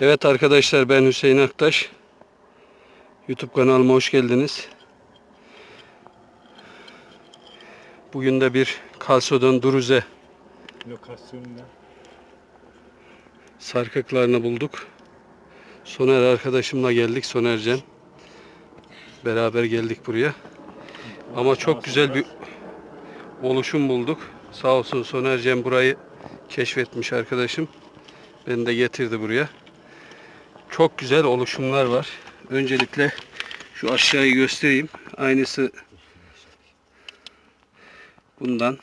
Evet arkadaşlar ben Hüseyin Aktaş. YouTube kanalıma hoş geldiniz. Bugün de bir Kalsodon Duruze lokasyonunda sarkıklarını bulduk. Soner arkadaşımla geldik. Sonercan. Beraber geldik buraya. Ama çok güzel bir oluşum bulduk. Sağ olsun Sonercan burayı keşfetmiş arkadaşım. Beni de getirdi buraya. Çok güzel oluşumlar var. Öncelikle şu aşağıyı göstereyim. Aynısı bundan.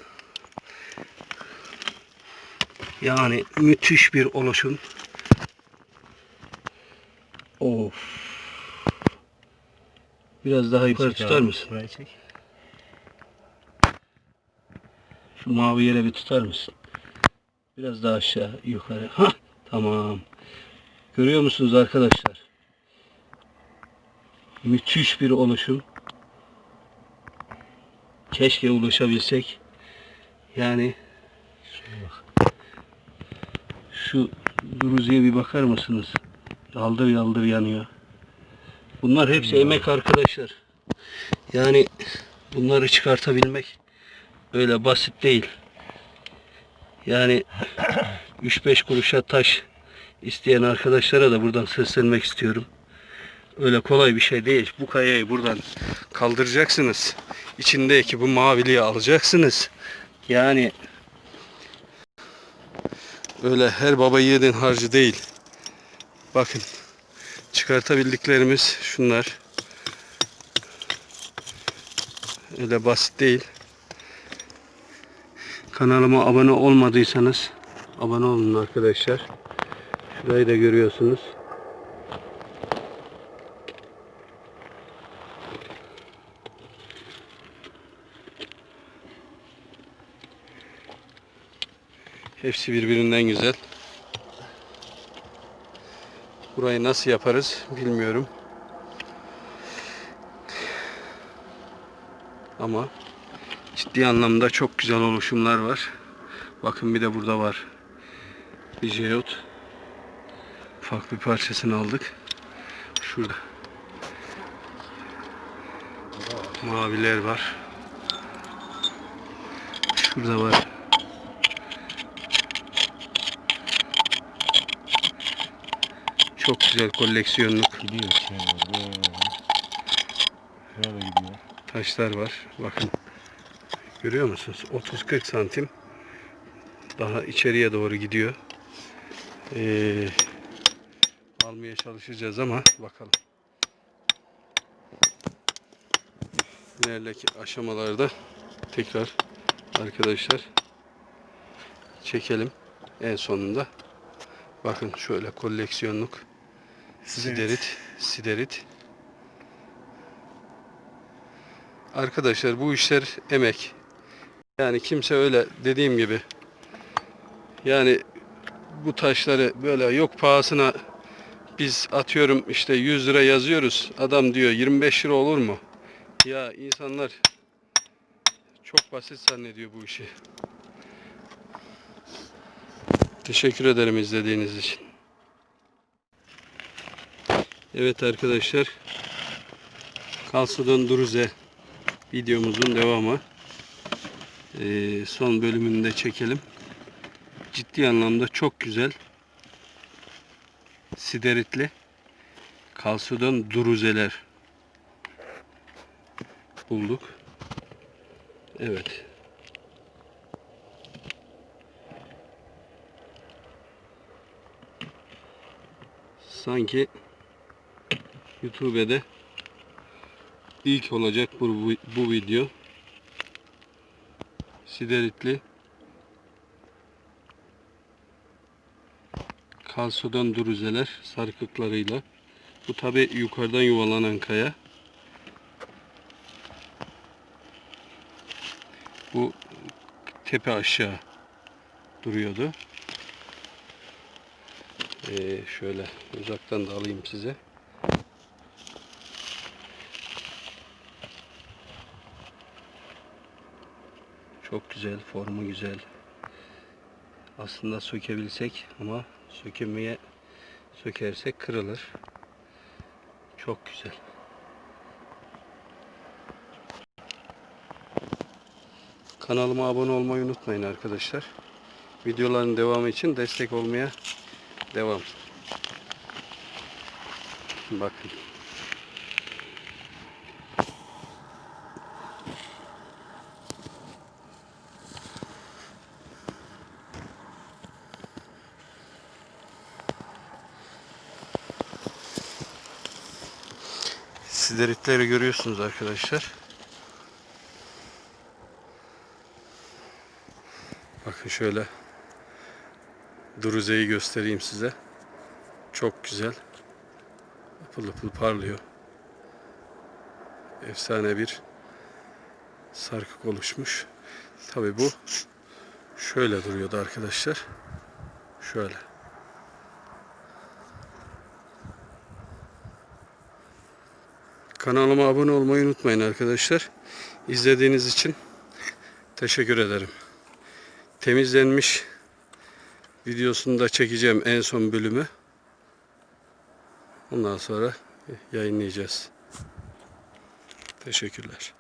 Yani müthiş bir oluşum. Of. Biraz daha yukarı tutar mısın? Burayı çek. Şu mavi yere bir tutar mısın? Biraz daha aşağı yukarı. Ha tamam. Görüyor musunuz arkadaşlar? Müthiş bir oluşum. Keşke ulaşabilsek. Yani şu duruziye bir bakar mısınız? Yaldır yaldır yanıyor. Bunlar hepsi emek arkadaşlar. Yani bunları çıkartabilmek öyle basit değil. Yani 3-5 kuruşa taş isteyen arkadaşlara da buradan seslenmek istiyorum. Öyle kolay bir şey değil. Bu kayayı buradan kaldıracaksınız. İçindeki bu maviliği alacaksınız. Yani öyle her baba yiğidin harcı değil. Bakın çıkartabildiklerimiz şunlar. Öyle basit değil. Kanalıma abone olmadıysanız abone olun arkadaşlar. Şurayı da görüyorsunuz. Hepsi birbirinden güzel. Burayı nasıl yaparız bilmiyorum. Ama ciddi anlamda çok güzel oluşumlar var. Bakın bir de burada var. Bir jeot. Ufak bir parçasını aldık. Şurada. Maviler var. Şurada var. Çok güzel koleksiyonluk Gidiyor gidiyor. taşlar var. Bakın. Görüyor musunuz? 30-40 santim. Daha içeriye doğru gidiyor. Ee, almaya çalışacağız ama bakalım. İleriki aşamalarda tekrar arkadaşlar çekelim. En sonunda bakın şöyle koleksiyonluk siderit siderit Arkadaşlar bu işler emek. Yani kimse öyle dediğim gibi yani bu taşları böyle yok pahasına biz atıyorum işte 100 lira yazıyoruz. Adam diyor 25 lira olur mu? Ya insanlar çok basit zannediyor bu işi. Teşekkür ederim izlediğiniz için. Evet arkadaşlar. Kalsodon Duruze videomuzun devamı. Ee, son bölümünü de çekelim. Ciddi anlamda çok güzel sideritli kalsiyodon duruzeler bulduk. Evet. Sanki YouTube'da ilk olacak bu, bu video. Sideritli kalsiyodon duruzeler sarkıklarıyla. Bu tabi yukarıdan yuvalanan kaya. Bu tepe aşağı duruyordu. Ee, şöyle uzaktan da alayım size. Çok güzel, formu güzel. Aslında sökebilsek ama sökemeye sökersek kırılır. Çok güzel. Kanalıma abone olmayı unutmayın arkadaşlar. Videoların devamı için destek olmaya devam. Bakın. Sideritleri görüyorsunuz arkadaşlar. Bakın şöyle Duruze'yi göstereyim size. Çok güzel. Pıl pıl parlıyor. Efsane bir sarkık oluşmuş. Tabi bu şöyle duruyordu arkadaşlar. Şöyle. Kanalıma abone olmayı unutmayın arkadaşlar. İzlediğiniz için teşekkür ederim. Temizlenmiş videosunu da çekeceğim en son bölümü. Ondan sonra yayınlayacağız. Teşekkürler.